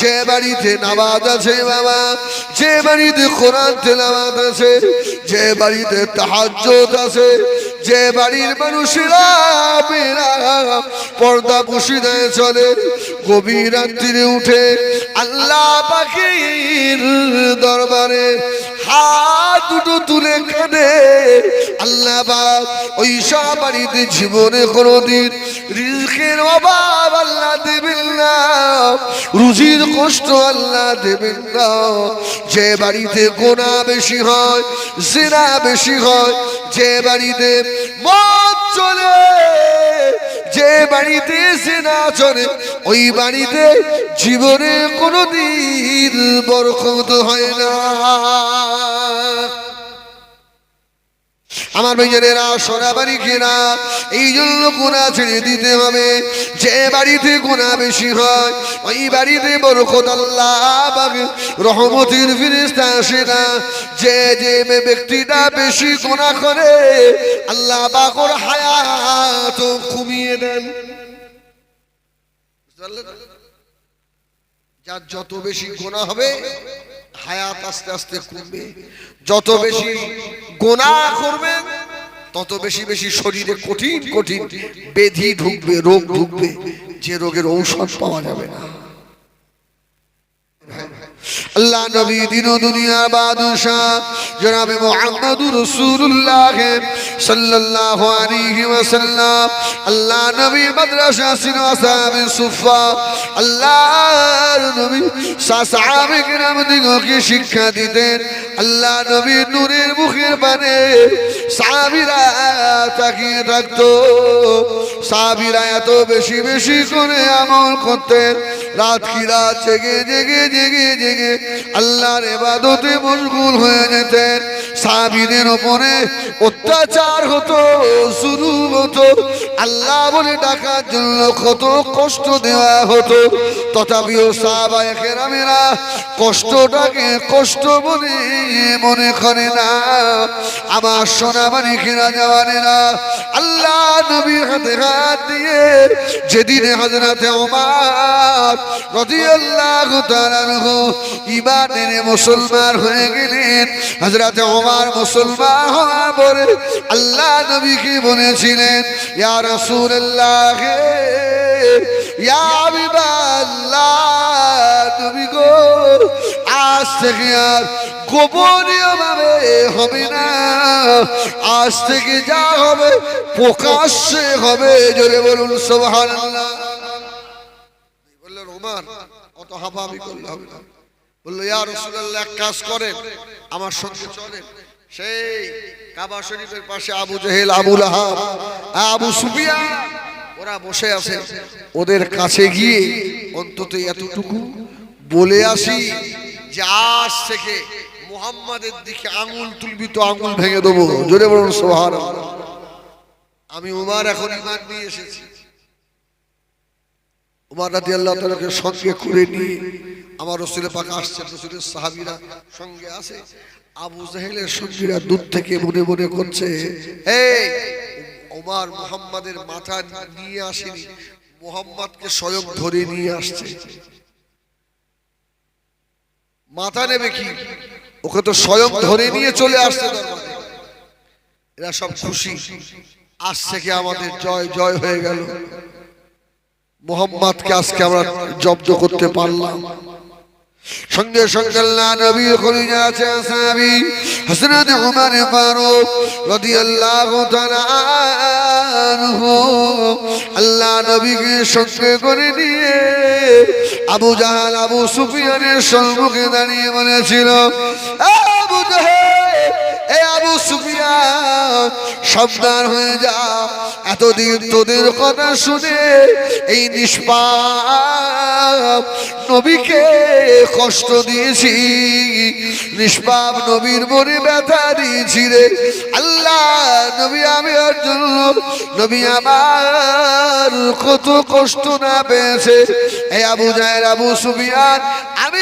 যে বাড়িতে নামাজ আছে বাবা, যে বাড়িতে কোরআন তেলাওয়াত আছে, যে বাড়িতে তাহাজ্জুদ আছে, যে বাড়ির মানুষেরা পর্দা পুশিদায় চলে, গভীর রাত্রিরে উঠে আল্লাহ পাখির দরবারে হাত দুটো তুলে কাঁদে। আল্লাহ বাপ ওই সব বাড়িতে জীবনে কোনোদিন রিজকের অভাব আল্লাহ দেবেন না। রুজির কষ্ট আল্লাহ দেবেন না। যে বাড়িতে গোনা বেশি হয়, জেনা বেশি হয়, যে বাড়িতে মদ চলে, যে বাড়িতে জেনা চলে, ওই বাড়িতে জীবনে কোনোদিন বরকত হয় না। আমার ভাইজানেরা সোনা বাড়ি কেনা এই জন্য গুণা ছেড়ে দিতে হবে। যে বাড়িতে গুণা বেশি হয়, ওই বাড়িতে বরকত আল্লাহ রহমতের ফিরিস্তা আসে না। যে যে ব্যক্তিটা বেশি গুণা করে, আল্লাহ বাকর হায়াত কমিয়ে দেন? যার যত বেশি গোনা হবে হায়াত আস্তে আস্তে কমবে। যত বেশি গোনা করবেন তত বেশি বেশি শরীরে কঠিন কঠিন বেধি ঢুকবে, রোগ ঢুকবে। যে রোগের ঔষধ পাওয়া যাবে না। আল্লাহ নবী দিন দুনিয়া বাদশাহ, জনাবে মুহাম্মদুর রাসূলুল্লাহ সাল্লাল্লাহু আলাইহি ওয়াসাল্লাম, আল্লাহ নবী মাদ্রাসা সিনো আসহাবে সুফা আল্লাহ নবী সাহাবে কিরাম দিগকে শিক্ষা দিতেন, আল্লাহ নবী নূরের মুখের পানে সাহাবীরা তাকিয়ে এত বেশি বেশি করতেন জেগে জেগে জেগে হয়ে যেতেন। ওপরে অত্যাচার হতো, শুরু হতো। আল্লাহ বলে ডাকার জন্য কত কষ্ট দেওয়া হতো। তথাপিও কেরামেরা কষ্টটাকে কষ্ট বলে মনে করে না। আমার সোনা মানিকেরা জওয়ানেরা আল্লাহ নবীর হাতে হাত দিয়ে যেদিনে হজরতে ওমার রাদিয়াল্লাহু তাআলা ঈমান এনে মুসলমান হয়ে গেলেন, হযরতে ওমর মুসলমান হওয়ার পরে আল্লাহ নবীকে বলেছিলেন, ইয়া রাসূলুল্লাহ ইয়া থেকে আর? ভাবে হবে না। আজ থেকে যা হবে, প্রকাশ্যে হবে, জোরে বলুন সুবহানাল্লাহ। বললেন অত এক কাজ করেন, আমার সেই পাশে আবু আবু সুফিয়া ওরা বসে আছে। ওদের কাছে গিয়ে অন্তত এতটুকু বলে আসি যে আজ থেকে মুহাম্মাদের দিকে আঙুল তুলবি তো আঙুল ভেঙে দেবো। জোরে বলুন সোহার আমি উমার এখন ইমান নিয়ে এসেছি। সঙ্গে নিয়ে পাকে আসছে সঙ্গে আছে। আবু দূর থেকে মনে মনে করছে মোহাম্মদের মাথা নিয়ে আসেনি, মোহাম্মদকে স্বয়ং ধরে নিয়ে আসছে। মাথা নেবে কি? ওকে তো স্বয়ং ধরে নিয়ে চলে আসছে এরা সব খুশি। আজ থেকে আমাদের? জয় জয় হয়ে গেল। মোহাম্মদকে আজকে আমরা জব্দ করতে পারলাম। সঙ্গে সঙ্গে আল্লাহ নবী খলিজা আছে সাহাবি হযরত উমর ফারুক রাদিয়াল্লাহু তাআলা আনহু। আল্লাহ নবীকে সঙ্গে করে নিয়ে আবু জাহাল আবু সুফিয়ানের সম্মুখে দাঁড়িয়ে বলেছিল, "এ আবু জাহেল এ আবু সুফিয়ান, সাবধান হয়ে যা। এতদিন তোদের কথা শুনে এই নিষ্পাপ নবীকে কষ্ট দিয়েছি। নিষ্পাপ নবীর মনে ব্যথা দিয়েছি রে। আল্লাহ, নবী আমি ওর জন্য, নবী আমার কত কষ্ট না পেয়েছে। এই আবু জাহের আবু সুফিয়ান, আমি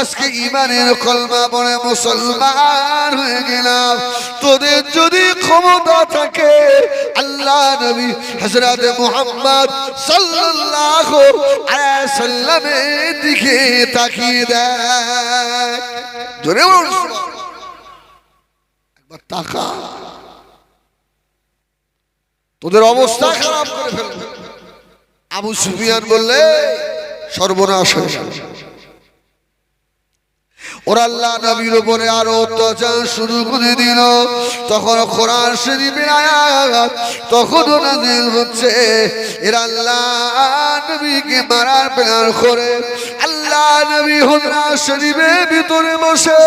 আজকে ইমানের কলমা পড়ে মুসলমান বেইমান হয়ে গেলাম। তোদের যদি ক্ষমতা থাকে, আল্লাহ নবী হযরত মুহাম্মদ আলাইহি সাল্লামের দিকে তাকিয়ে জোরে বল। একবার তাকা। তোদের অবস্থা খারাপ করে ফেলবে। আবু সুফিয়ান বললে, সর্বনাশ হয়ে ওরা আল্লাহ নবীর উপরে আরও অত্যাচার শুরু করে দিল। তখন কোরআন শরীফের আয়াত তখন নাজিল হচ্ছে। এরা আল্লাহ নবীকে মারার প্ল্যান করে। আল্লাহ নবী হুজরা শরীফের ভিতরে বসে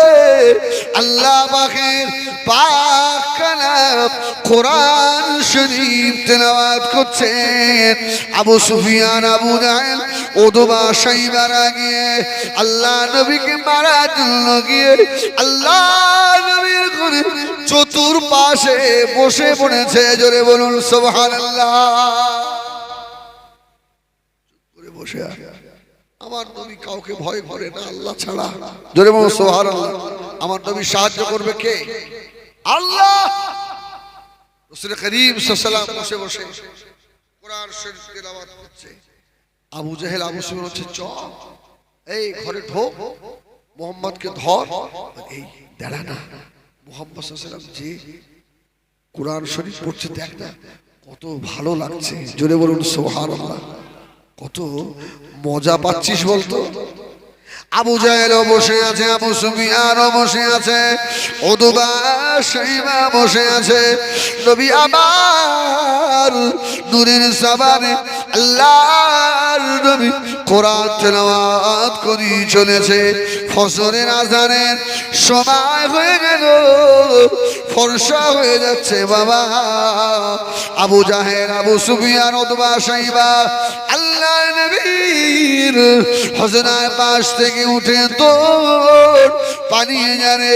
আল্লাহ পাকের পাক কালাম কোরআন শরীফ তেলাওয়াত করছেন আবু সুফিয়ান, আবু জাহেল ওদবা সাইবার গিয়ে আল্লাহ নবীকে মারার জন্য গিয়ে আল্লাহ নবীর করে চতুর পাশে বসে পড়েছে। জোরে বলুন, সুবহানাল্লাহ। করে বসে। আমার নবী কাউকে ভয় করে না আল্লাহ ছাড়া। জোরে বলুন সুবহানাল্লাহ। আমার নবী সাহায্য করবে কে? আল্লাহ! রসুল করিম সাল্লাম বসে বসে কোরআন শরীফ তেলাওয়াত করছে। আবু জাহেল আবু সুফিয়ান হচ্ছে চ এই ঘরে ঢোক মোহাম্মদকে ধর এই দাঁড়া না। মোহাম্মদ সাল্লাম যে কোরআন শরীফ পড়ছে দেখ না কত ভালো লাগছে। জোরে বলুন সোহার কত মজা পাচ্ছিস বলতো? আবু জাহেলও বসে আছে, আবু সুফিয়ানও বসে আছে ওদুবা সাইবা বসে আছে। নবী আমার নূরের সাবানে আল্লাহর নবী কোরআন তেলাওয়াত করি চলেছে। ফসলের আজানের সময় হয়ে গেল, ফর্সা হয়ে যাচ্ছে বাবা। আবু জাহের আবু সুফিয়ান ওদবা সাইবা আল্লাহ নবীর হজনার পাশ থেকে উঠে তো পানিয়ে জানে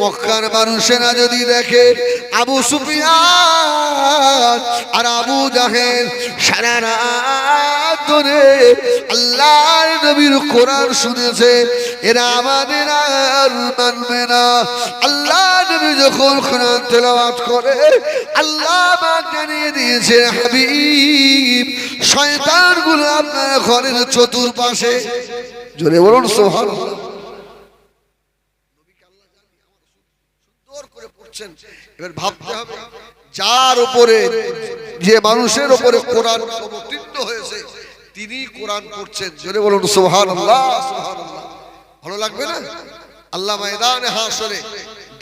মক্কার মানুষেরা যদি দেখে আবু সুফিয়ান আর আবু জাহের সারা রাত ধরে আল্লাহর নবীর কোরআন শুনেছে, এরা আমাদের আর মানবে না। আল্লাহ নবী যখন কোরআন তেলাওয়াত করে, আল্লাহ জানিয়ে দিয়েছে, হাবিব শয়তানগুলো আপনার ঘরের চতুর্পাশে জোরে বলুন সোহান এবার ভাবতে হবে, যার উপরে, যে মানুষের উপরে কোরআন অবতীর্ণ হয়েছে, তিনি কোরআন পড়ছেন। জোরে বলুন সোহান আল্লাহ। ভালো লাগবে না? আল্লাহ ময়দানে হাসরে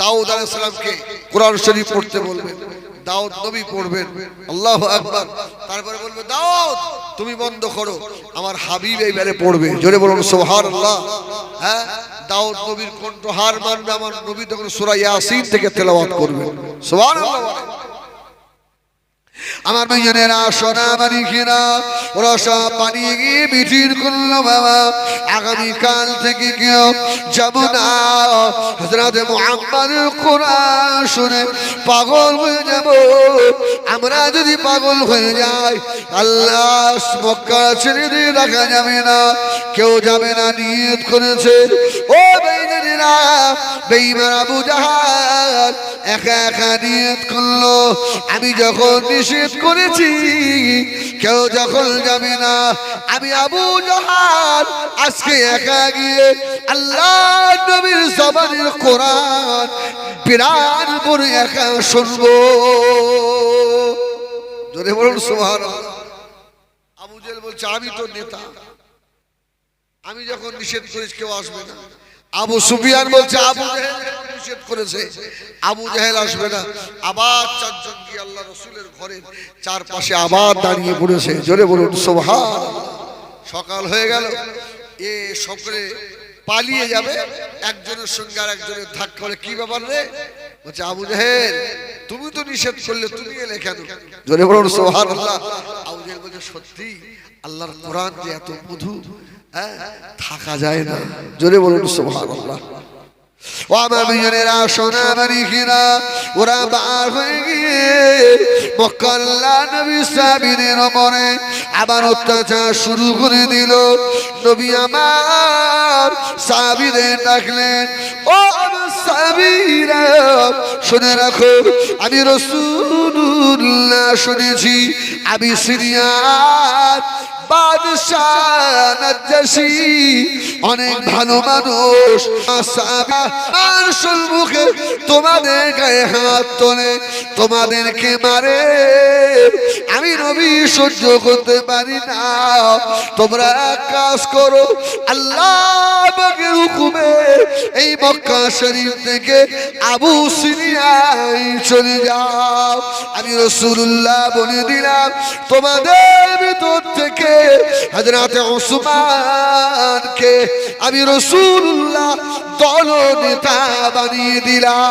দাউদ আলাইহিস সালামকে কোরআন শরীফ পড়তে বলবেন। দাউদ নবী পড়বেন। আল্লাহ আকবর। তারপরে বলবে, দাউদ, তুমি বন্ধ করো। আমার হাবিব এই এইবারে পড়বে। জোরে বলুন সোহার আল্লাহ হ্যাঁ দাউদ নবীর কণ্ঠ হার মানবে আমার নবী, তখন সুরাই ইয়াসিন থেকে তেলাওয়াত করবে সুবহানাল্লাহ আমার মেয়েরা সোনা মানিকেরা ওরা সব পানিয়ে গিয়ে মিটির করল, বাবা। আগামীকাল থেকে কেউ যাব না। শুনে পাগল হয়ে যাব। আমরা যদি পাগল হয়ে যাই, আল্লাহ মক্কা ছেড়ে দিয়ে রাখা যাবে না। কেউ যাবে না, নিয়ত করেছে। ও বেইমানেরা বেইমান আবু একা একা নিয়ত করল। আমি যখন নিষেধ করেছি। কেউ যখন যাবে না। আমি আবু জাহাল, আজকে একা গিয়ে আল্লাহ নবীর জবানের কোরআন বিরাট করে একা শুনব। জোরে বলুন সুবহান আবু জেল বলছে, আমি তো নেতা। আমি যখন নিষেধ করেছি, কেউ আসবে না। আবু সুফিয়ান বলছে, আবু করেছে। আবু জাহেল আবার আল্লাহ রসুলের ঘরের চারপাশে আবার দাঁড়িয়ে পড়েছে। বলুন সকাল হয়ে গেল। এ পালিয়ে যাবে। একজনের সঙ্গে আর একজনের ব্যাপার রে? বলছে, আবু তুমি তো নিষেধ করলে, তুমি এলে কেন? জোরে বলুন সোহান আল্লাহ আবু জাহেল বলছে, সত্যি, আল্লাহর কোরআন যে এত মধু থাকা যায় না। জোরে বলুন সোহান আল্লাহ ও সোনা ওরা হয়ে গিয়ে আবার অত্যাচার শুরু করে দিল। নবী আমার সাবিদের ডাকলেন, ও শুনে রাখো, আমি রসুল্লাহ শুনেছি, আমি সিরিয়ার অনেক ভালো তোমাদের গায়ে হাত তোমাদেরকে মারে। আমি নবী সহ্য করতে পারি না। তোমরা কাজ করো, আল্লাহ হুকুমে এই মক্কা শরীফ থেকে আবু সিনিয়ায় চলে যাও। আমি রসুল্লাহ বলে দিলাম, তোমাদের ভিতর থেকে হাজরাতে ওসমানকে আমি রসুল্লাহ বানিয়ে দিলাম।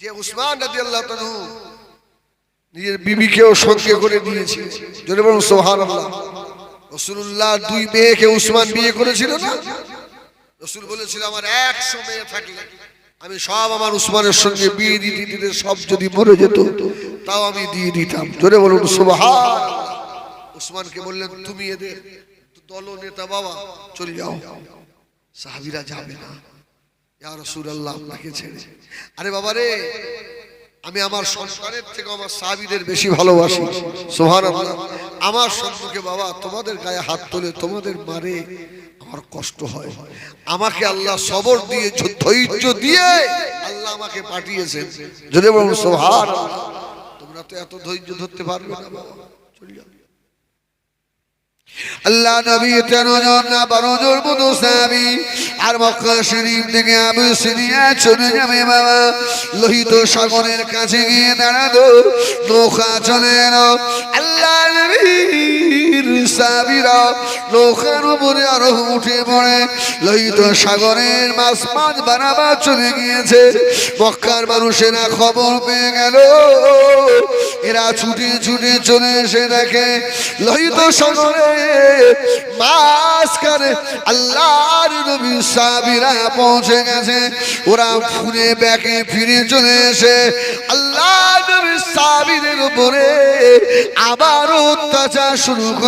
যে উসমান রাদিয়াল্লাহু তাআলা নিজের বিবিকেও সঙ্গে করে নিয়েছিল জোরে বলুন, সুবহানাল্লাহ। রাসূলুল্লাহ দুই মেয়েকে উসমান বিয়ে করেছিল না? রসুল বলেছিল, আমার একশো মেয়ে থাকলে আমি সব আমার উসমানের সঙ্গে বিয়ে দিতে দিতে সব যদি মরে যেত, তাও আমি দিয়ে দিতাম। জোরে বলুন উসমানকে বললেন, তুমি এদের দল নেতা বাবা, চলে যাও। সাহাবিরা যাবে না। ছেড়ে। আরে বাবা রে আমি আমার সন্তানের থেকে আমার সাবিদের বেশি ভালোবাসি। সোহান আমার সম্মুখে বাবা, তোমাদের গায়ে হাত তোলে তোমাদের মারে আমার কষ্ট হয়। আমাকে আল্লাহ সবর দিয়ে, ধৈর্য দিয়ে আল্লাহ আমাকে পাঠিয়েছেন। যদি বলুন সোহান তোমরা তো এত ধৈর্য ধরতে পারবে না বাবা। চলে আল্লাহ নবী তেরো জন না, বারো জন মতো সাহাবি। আর মক্কা শরীফ থেকে আবু সিনিয়া চলে যাবে বাবা। লোহিত সাগরের কাছে গিয়ে দাঁড়াতো নৌকা চলে এলো। আল্লাহ নবীর সাহাবিরা নৌকার উপরে আরও উঠে পড়ে। লোহিত সাগরের মাছ মাছ বানাবার চলে গিয়েছে। মানুষেরা খবর পেয়ে গেল। এরা ছুটে ছুটে চলে এসে দেখে, লোহিত সাগরে মাঝখানে আল্লাহর নবী সাবিরা পৌঁছে গেছে। ওরা ফুরে ব্যাকে ফিরে চলে এসে আল্লাহ নবী সাবিদের উপরে আবার অত্যাচার শুরু করে।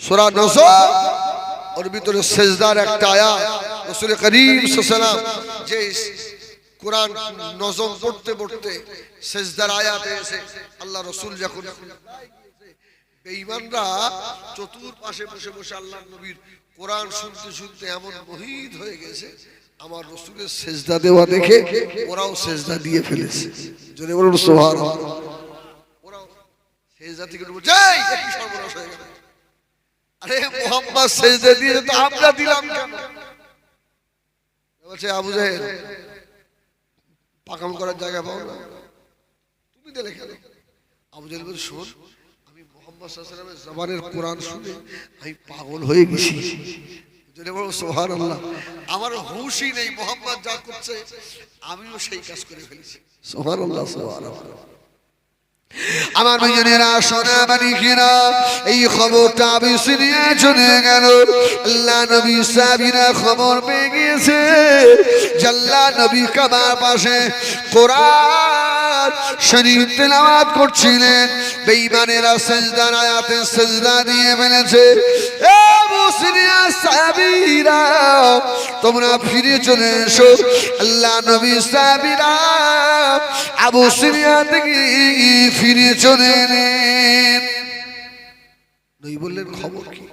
সূরা নজম ওর ভিতরে সেজদার একটা আয়াত রাসূল করিম সাল্লাল্লাহু যে কোরআন নজম পড়তে পড়তে সেজদার আয়াতে এসে আল্লাহ রসুল যখন বেঈমানরা চতুর পাশে বসে বসে আল্লাহ নবীর কোরআন শুনতে শুনতে এমন মোহিত হয়ে গেছে আমার রসুলের সেজদা দেওয়া দেখে ওরাও সেজদা দিয়ে ফেলেছে। যদি বলুন সোহার ওরাও সেজদা থেকে বলছে, "এই, এ কি সর্বনাশ হয়ে আরে মোহাম্মদ সেজদা দিয়ে তো আমরা দিলাম কেন? বলছে, আবু জাহেল পাকাম করার জায়গা পাও না। তুমি দিলে কেন? আবু জাহেল বলছে, শোন, আমি মোহাম্মদ সাল্লামের জবানের কোরআন শুনে আমি পাগল হয়ে গেছি। সোহান আল্লাহ আমার হুশই নেই, মোহাম্মদ যা করছে, আমিও সেই কাজ করে ফেলেছি। সোহান আল্লাহ সোহান আল্লাহ আমার বিজনেরা সোনা বানিকেরা এই খবরটা আমি শুনিয়ে চলে গেল। আল্লাহ নবী সাবিরা খবর পেয়ে গিয়েছে জাল্লা নবী কাবার পাশে কোরআন তেলাওয়াত করছিলেন। বেঈমানেরা আয়াতে দিয়ে ফেলেছে। এ মুসলিয়া সাবিরা তোমরা ফিরে চলে এসো। আল্লাহ নবী সাবিরা আবু সিরিয়া থেকে ফিরে চলে বললেন খবর কি?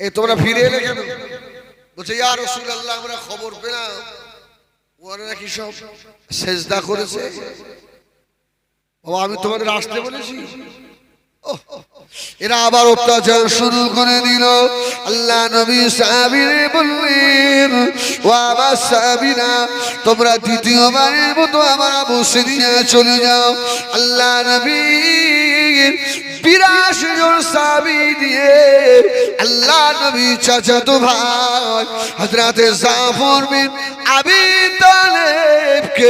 এ তোমরা ফিরে এলে কেন? বলছে, ইয়া রাসূলুল্লাহ, আমরা খবর পেলাম। ওরা নাকি সব সেজদা করেছে? বাবা, আমি তোমাদের আসতে বলেছি। এরা আবার অত্যাচার শুরু করে দিল। আল্লাহ নবী সাহাবিরে বললেন, ও আবার সাহাবিরা, তোমরা দ্বিতীয়বারের মতো আমার আবু চলে যাও। আল্লাহ নবী বিরাশি জন সাবি দিয়ে। আল্লাহ নবী চাচাতো ভাই হজরতে জাফর বিন আবি তালেবকে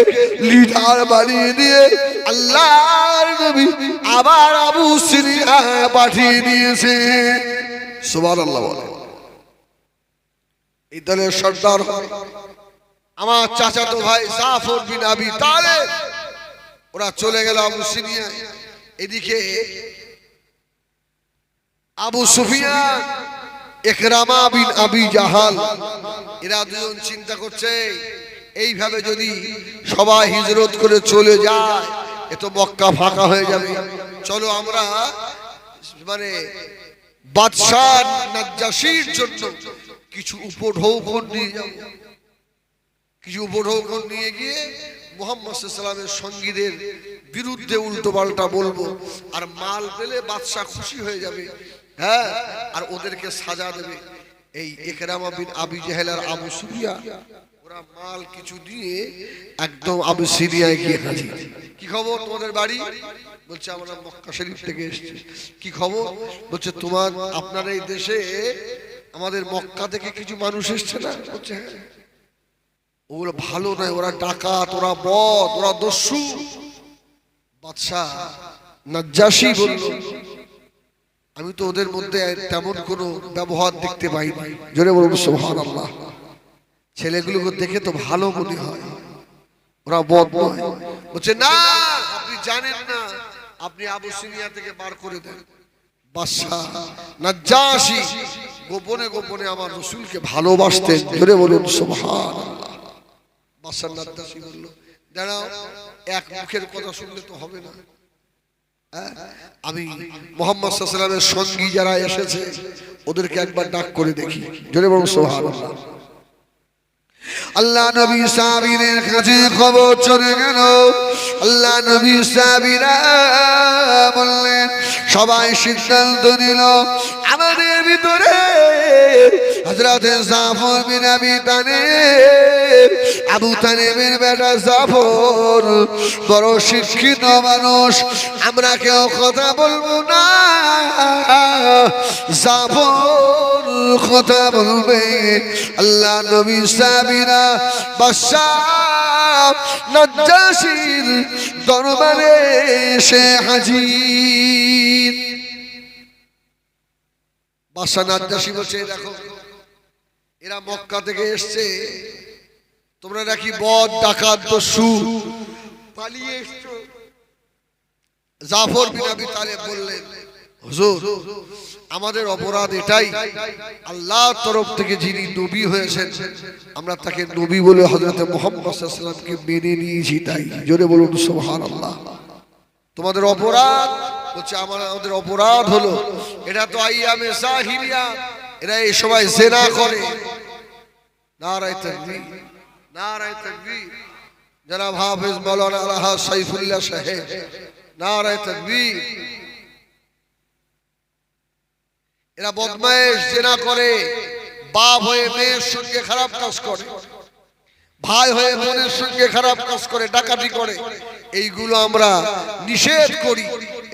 লিডার বানিয়ে দিয়ে আল্লাহর নবী আবার আবু সিরিয়া পাঠিয়ে দিয়েছে। সুবহানাল্লাহ বলে। এই দলের সর্দার আমার চাচাতো ভাই জাফর বিন আবি তালেব। ওরা চলে গেল আবু সিনিয়া। এদিকে আবু সুফিয়ান একরামা বিন আবি জাহাল, এরা দুজন চিন্তা করছে, এইভাবে যদি সবাই হিজরত করে চলে যায়, এ তো মক্কা ফাঁকা হয়ে যাবে। চলো আমরা মানে বাদশাহ জন্য কিছু উপঢৌকন নিয়ে যাব। কিছু উপঢৌকন নিয়ে গিয়ে মোহাম্মদ সাল্লামের সঙ্গীদের বিরুদ্ধে উল্টো পাল্টা বলব। আর মাল পেলে বাদশাহ খুশি হয়ে যাবে। হ্যাঁ আর ওদেরকে সাজা দেবে। এই একরামা বিন আবি জাহেল আর আবু সুরিয়া ওরা মাল কিছু দিয়ে একদম আবু সিরিয়ায় গিয়ে হাজির। কি খবর তোমাদের বাড়ি? বলছে, আমরা মক্কা শরীফ থেকে এসেছি। কি খবর? বলছে, তোমার, আপনার এই দেশে আমাদের মক্কা থেকে কিছু মানুষ এসছে না? বলছে হ্যাঁ। ওগুলো ভালো নয়, ওরা ডাকাত, ওরা বদ, ওরা দস্যু। বাদশাহ নাজ্জাসী বলল আমি তো ওদের মধ্যে তেমন কোনো ব্যবহার দেখতে পাইনি। জোরে বলুন সোহান আল্লাহ ছেলেগুলোকে দেখে তো ভালো মনে হয়। ওরা বদ নয়। বলছে, না, আপনি জানেন না। আপনি আবু সিনিয়া থেকে বার করে দেন। বাদশাহ নাজ্জাসী গোপনে গোপনে আমার রসুলকে ভালোবাসতেন। জোরে বলুন সোহান বাদশাহ নাজ্জাসী বলল, দাঁড়াও, এক মুখের কথা শুনলে তো হবে না? আমি মোহাম্মদ সাল্লামের সঙ্গী যারা এসেছে ওদেরকে একবার ডাক করে দেখি। জোরে বড় সোহান আল্লাহ নবী সাবিরের কাছে খবর চলে গেল। আল্লাহ নবী সাবিরা বললেন, সবাই সিদ্ধান্ত নিল, আমাদের ভিতরে জাফর বিন আবি আবু তালেবের বেটা জাফর, বড় শিক্ষিত মানুষ, আমরা কেউ কথা বলব না। জাফর কথা বলবে, আল্লাহ নবী বাদশাহ নজ্জাসীর দরবারে সে হাজির। বাদশাহ নজ্জাসী বলছে, দেখো, এরা মক্কা থেকে এসছে। তোমরা নাকি বদ, ডাকাত, দস্যু পালিয়ে এসছো। জাফর বিন আবি বললেন হুজুর, আমাদের অপরাধ এটাই। আল্লাহ তরফ থেকে যিনি নবী হয়েছেন, আমরা তাকে নবী বলে হজরত মোহাম্মদ সাল্লামকে মেনে নিয়েছি তাই। জোরে বলুন সোহান আল্লাহ তোমাদের অপরাধ হচ্ছে আমার, আমাদের অপরাধ হলো এটা তো আইয়ামে জাহিলিয়া, এরা এই সময় জেনা করে। নারায় তাকবীর নারায় তাকবীর জনাব হাফেজ মাওলানা আলাহা সাইফুল্লাহ সাহেব, নারায় তাকবীর এরা বদমায়েশ, জেনা করে। বাপ হয়ে মেয়ের সঙ্গে খারাপ কাজ করে। ভাই হয়ে বোনের সঙ্গে খারাপ কাজ করে, ডাকাতি করে। এইগুলো আমরা নিষেধ করি।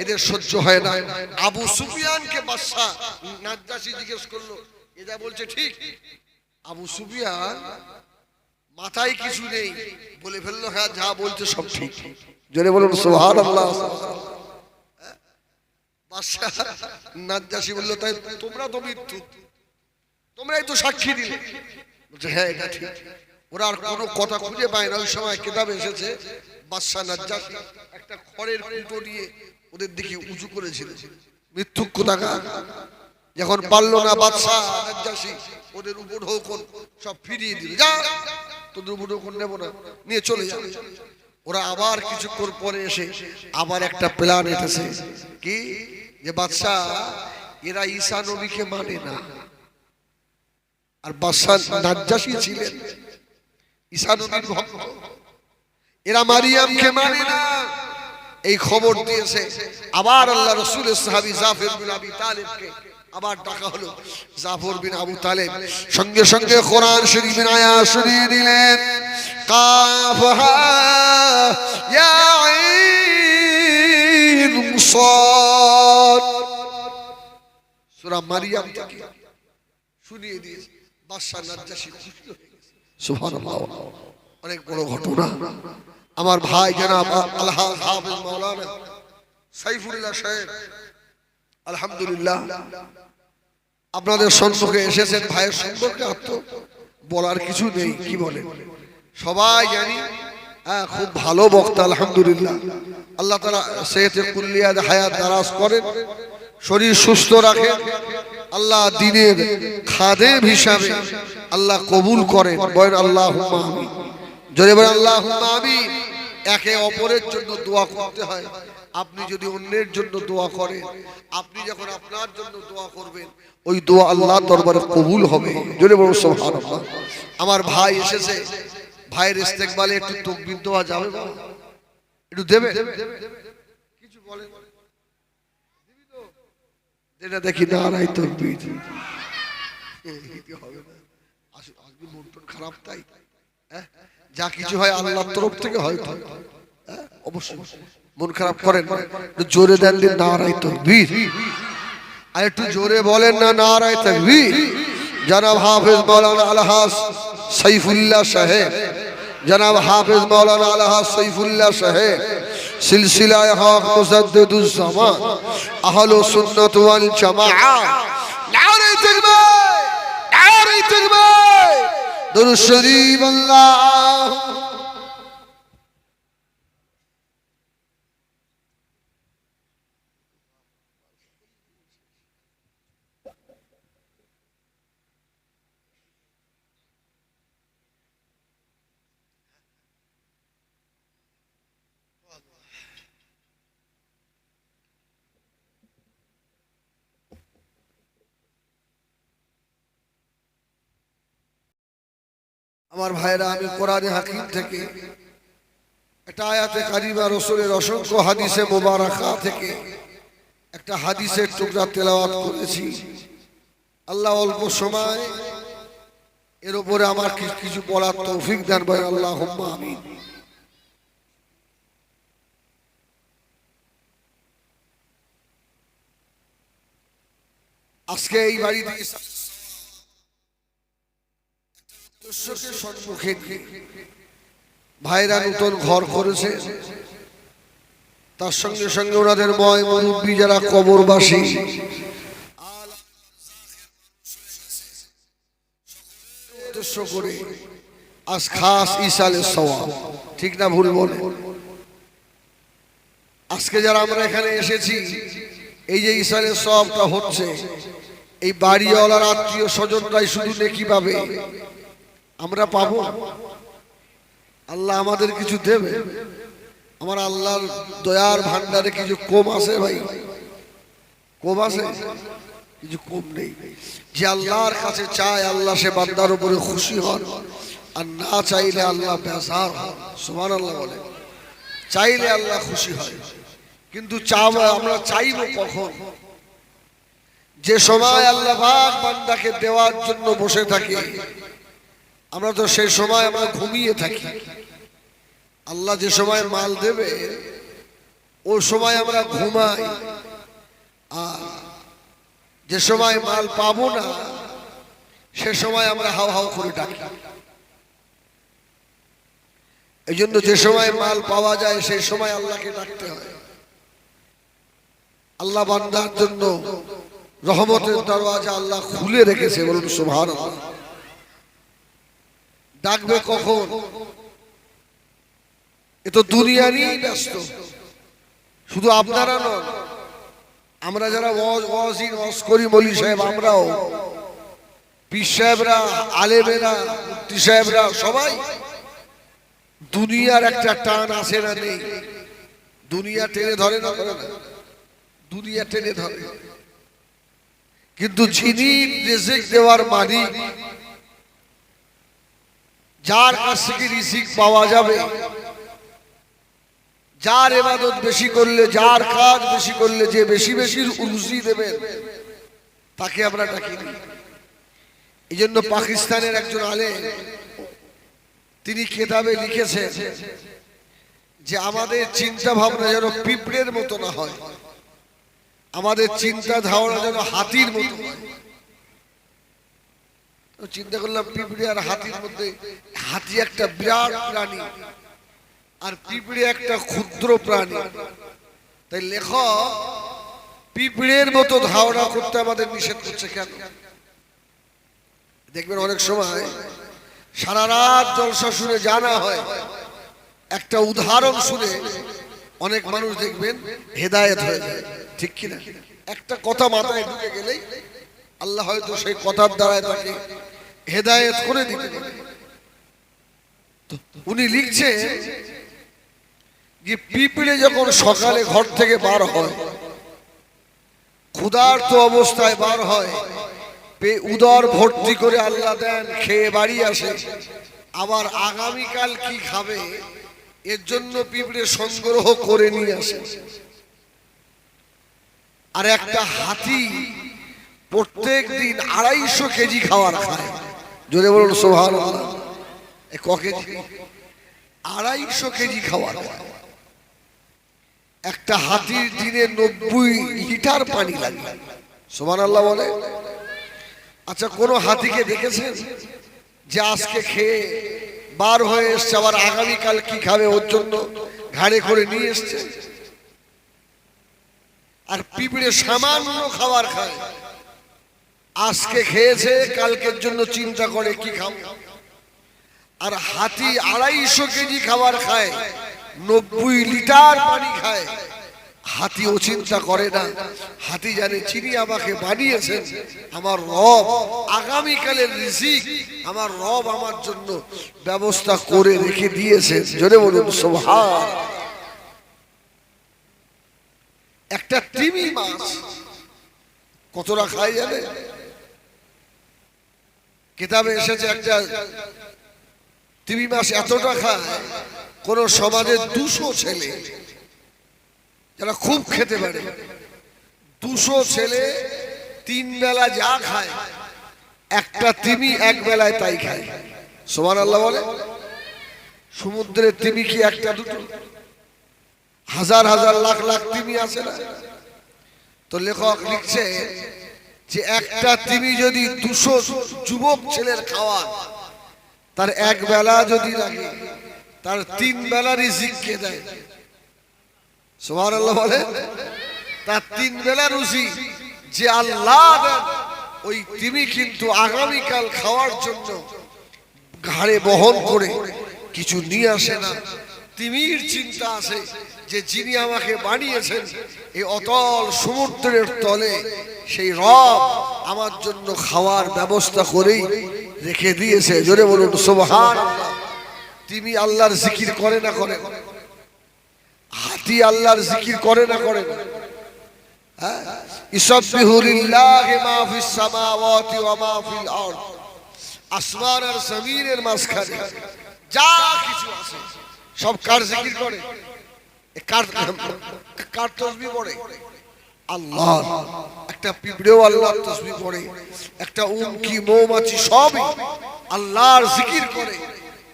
এদের সহ্য হয় না। আবু সুফিয়ানকে বাদশা জিজ্ঞেস করল এটা বলছে ঠিক। আবু সুফিয়ান মাথায় কিছু নেই, বলে ফেলল হ্যাঁ যা বলছে সব ঠিক। জোরে বলুন সোহান আল্লাহ বলল, তাই তোমরা তো মৃত্যু তোমরাই তো সাক্ষী দিলে। বলছে হ্যাঁ ওরা আর কোনো কথা সময় কেতাব এসেছে, বাদশাহ একটা ওদের দিকে উঁচু করেছিল। মৃত্যু যখন পারল না বাদশাহ ওদের উপর হোকন সব ফিরিয়ে দিল। যা, তোদের উপর হোকন নেব না, নিয়ে চলে যাবে ওরা আবার কিছুক্ষণ পরে এসে আবার একটা প্ল্যান এসেছে কি? যে বাদশাহ, এরা ঈশা নবীকে মানে না। আর বাদশাহ ছিলেন। ঈশা নবীর ভক্ত। এরা মারিয়ামকে মানে না। এই খবর দিয়েছে আবার আল্লাহ রসুলের সাহাবি জাফর আবি তালেবকে। আবার ডাকা হলো। জাফর বিন আবু তালেব সঙ্গে সঙ্গে কোরআন শরীফ আয়া শুনিয়ে দিলেন। কাফ সুরা মারিয়াম শুনিয়ে দিয়েছে। বাদশাহ নাজ্জাসী খুশি সুবহানাল্লাহ। অনেক বড় ঘটনা। আমার ভাই জনাব আলহাজ হাফিজ মাওলানা সাইফুল্লাহ সাহেব, আলহামদুলিল্লাহ। আপনাদের সম্মুখে এসেছেন ভাইয়ের সম্পর্কে আর তো বলার কিছু নেই, কি বলেন সবাই জানি হ্যাঁ খুব ভালো বক্তা, আলহামদুলিল্লাহ। আল্লাহ তারা সেহেতে কুল্লিয়াদ হায়াত দারাজ করেন, শরীর সুস্থ রাখেন, আল্লাহ দিনের খাদেম হিসাবে আল্লাহ কবুল করেন। বলেন আল্লাহ আমি জোরে আল্লাহ আমি একে অপরের জন্য দোয়া করতে হয়। আপনি যদি অন্যের জন্য দোয়া করেন, আপনি যখন আপনার জন্য দোয়া করবেন, ওই দোয়া আল্লাহ দরবারে কবুল হবে। জোরে সুবহানাল্লাহ। আমার ভাই এসেছে, ভাইয়ের ইস্তেকবালে একটু তকবির দেওয়া যাবে? একটু দেবে? কিছু বলে? এটা দেখি না রাই তকবির। হবে না আজকে মন খারাপ তাই। হ্যাঁ? যা কিছু হয় আল্লাহর তরফ থেকে হয়তো হ্যাঁ? অবশ্যই। মন খারাপ করেন জোরে দেন দিন নারাই তকবীর। আর একটু জোরে বলেন না নারাই তকবীর। জনাব হাফেজ মাওলানা আলহাস সাইফুল্লাহ সাহেব জনাব হাফেজ মাওলানা আলহাস সাইফুল্লাহ সাহেব সিলসিলায় হক মুসাদ্দিদুজ জামান আহলু সুন্নাত ওয়াল জামাআ। নারাই তকবীর নারাই তকবীর। দুরূদ শরীফ, আল্লাহ আমার ভাইরা আমি কোরআনে হাকিম থেকে, একটা আয়াতে কারিমা রসুলের অসংখ্য হাদিসে মোবারকা থেকে একটা হাদিসের টুকরা তেলাওয়াত করেছি। আল্লাহ অল্প সময়, এর উপরে আমার কিছু বলার তৌফিক দেন ভাই আল্লাহ আমিন। আজকে এই বাড়িতে দর্শকের সম্মুখে ভাইরা নতুন ঘর করেছে। তার সঙ্গে সঙ্গে ওনাদের ময় মুরব্বী যারা কবরবাসী, উদ্দেশ্য করে আজ খাস ইসালের সওয়াব। ঠিক না ভুল বলে? আজকে যারা আমরা এখানে এসেছি, এই যে ইসালের সবটা হচ্ছে, এই বাড়িওয়ালার আত্মীয় স্বজনরাই শুধু নেকি পাবে। আমরা পাবো। আল্লাহ আমাদের কিছু দেবে। আমার আল্লাহর দয়ার ভান্ডারে কিছু কম আছে ভাই। কম আছে? কিছু কম নেই। যে আল্লাহর কাছে চায়, আল্লাহ সে বান্দার উপরে খুশি হন। আর না চাইলে আল্লাহ বেজার হন। সুমান আল্লাহ বলে। চাইলে আল্লাহ খুশি হয়। কিন্তু চাব, আমরা চাইব কখন? যে সময় আল্লাহ বান্দাকে দেওয়ার জন্য বসে থাকি আমরা তো সেই সময় আমরা ঘুমিয়ে থাকি। আল্লাহ যে সময় মাল দেবে, ওই সময় আমরা ঘুমাই। আর যে সময় মাল পাবো না, সে সময় আমরা হাও হাও করে ডাকি। এই জন্য যে সময় মাল পাওয়া যায়, সেই সময় আল্লাহকে ডাকতে হয়। আল্লাহ বান্দার জন্য রহমতের দরওয়াজা আল্লাহ খুলে রেখেছে, বলুন সুভান ডাকবে কখন? এ তো দুনিয়া নিয়েই ব্যস্ত। শুধু আপনারা নন, আমরা যারা ওয়াজ, ওয়াজিন, ওয়াজ করি মলি সাহেব, আমরাও। পীর সাহেবরা, আলেমেরা, মুফতি সাহেবরা, সবাই দুনিয়ার একটা টান আসে না নেই? দুনিয়া টেনে ধরে না ধরে না? দুনিয়া টেনে ধরে। কিন্তু যিনি রেজেক দেওয়ার মালিক যার কাছ থেকে রিজিক পাওয়া যাবে, যার এবাদত বেশি করলে, যার কাজ বেশি করলে যে বেশি বেশি রুজি দেবেন তাকে আমরা ডাকি এই জন্য পাকিস্তানের একজন আলে তিনি কেতাবে লিখেছেন যে, আমাদের চিন্তা ভাবনা যেন পিঁপড়ের মতো না হয় আমাদের চিন্তা ধারণা যেন হাতির মতো হয়। চিন্তা করলাম পিঁপড়ে আর হাতির মধ্যে, হাতি একটা বিরাট প্রাণী আর পিঁপড়ে একটা ক্ষুদ্র প্রাণী। তাই লেখক, পিঁপড়ের মতো ধারণা করতে আমাদের নিষেধ করছে কেন? দেখবেন অনেক সময় সারা রাত জলসা শুনে জানা হয়, একটা উদাহরণ শুনে অনেক মানুষ দেখবেন হেদায়েত হয়ে যায়, ঠিক কিনা? একটা কথা মাথায় ঢুকে গেলেই আল্লাহ হয়তো সেই কথার দ্বারায় তাকে হেদায়েত করে দিতে। উনি লিখছে যে পিঁপড়ে যখন সকালে ঘর থেকে বার হয়, ক্ষুধার্ত অবস্থায় বার হয় উদর ভর্তি করে আল্লাহ দেন, খেয়ে বাড়ি আসে, আবার আগামীকাল কি খাবে, এর জন্য পিঁপড়ে সংগ্রহ করে নিয়ে আসে। আর একটা হাতি প্রত্যেক দিন আড়াইশো কেজি খাবার খায়। যদি বলুন সোহান কেজি আড়াইশো কেজি খায় একটা হাতির দিনে নব্বই লিটার পানি লাগে। সোমান আল্লাহ বলে। আচ্ছা কোন হাতিকে দেখেছেন যে আজকে খেয়ে বার হয়ে এসছে, আবার আগামীকাল কি খাবে ওর জন্য ঘাড়ে করে নিয়ে এসছে? আর পিঁপড়ে সামান্য খাবার খায়। আজকে খেয়েছে, কালকের জন্য চিন্তা করে কি খাব? আর হাতি আড়াইশো কেজি খাবার খায়, নব্বই লিটার পানি খায়। হাতি ও চিন্তা করে না। হাতি জানে চিনি আমাকে বানিয়েছেন, আমার রব। আগামীকালের রিজিক আমার রব আমার জন্য ব্যবস্থা করে রেখে দিয়েছে জোরে বলুন সোহার একটা তিমি মাছ কতটা খায় জানে কিতাবে এসেছে একটা তিমি মাছ এতটা খায়, কোন সমাজে দুশো ছেলে যারা খুব খেতে পারে। দুশো ছেলে তিন বেলা যা খায়, একটা তিমি এক বেলায় তাই খায়। সোমান আল্লাহ বলে, সমুদ্রের তিমি কি একটা দুটো? হাজার হাজার লাখ লাখ তিমি আছে না? তো লেখক লিখছে যে একটা তিমি যদি দুশো যুবক ছেলের খাওয়া তার এক বেলা যদি লাগে, তার তিন বেলারই জিজ্ঞে দেয়। সোহান আল্লাহ বলে? তার তিন বেলা রুচি যে আল্লাহ ওই তিনি কিন্তু আগামীকাল খাওয়ার জন্য ঘাড়ে বহন করে কিছু নিয়ে আসে না। তিমির চিন্তা আছে যে যিনি আমাকে বানিয়েছেন এই অতল সমুদ্রের তলে সেই রব আমার জন্য খাওয়ার ব্যবস্থা করেই রেখে দিয়েছে। জোরে বলুন সোবহান তিনি আল্লাহর জিকির করে না করে? হাতি আল্লাহর জিকির করে না করে? হ্যাঁ? ইসাব্বিহু লিল্লাহি মা ফিস সামাওয়াতি ওয়া মা ফিল আসমান আর জমিনের মাঝখানে যা কিছু আছে, সব কার জিকির করে? কার কার তসবিহ পড়ে? আল্লাহ, একটা পিঁপড়েও আল্লাহর তসবিহ পড়ে, একটা উমকি, মৌমাছি সবই আল্লাহর জিকির করে।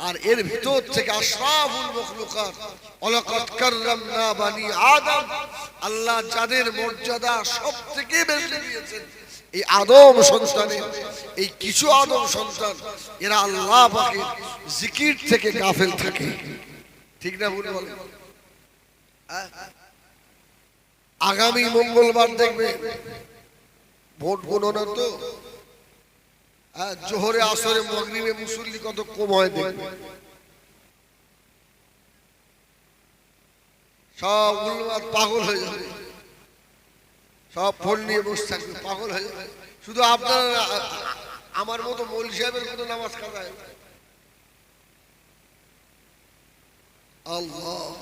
আর এর ভিতর থেকে আশরাফুল মখলুকাত ওয়ালাকাদ কাররামনা বানি আদম, আল্লাহ যাদের মর্যাদা সব থেকে বেশি দিয়েছেন, এই আদম সন্তানের এই কিছু আদম সন্তান, এরা আল্লাহ পাকের জিকির থেকে গাফেল থাকে। ঠিক না ভুল বলে? হ্যাঁ? আগামী মঙ্গলবার দেখবে। ভোট গণনা তো। হ্যাঁ, জোহরে আসরে মগরিবে মুসল্লি কত কম হয় দেখবে। সব উন্মাদ পাগল হয়ে যাবে। সব ফোন নিয়ে বসে থাকবে পাগল হয়ে যাবে। শুধু আপনার আমার মতো মৌল সাহেবের মতো নামাজ কাটায়। আল্লাহ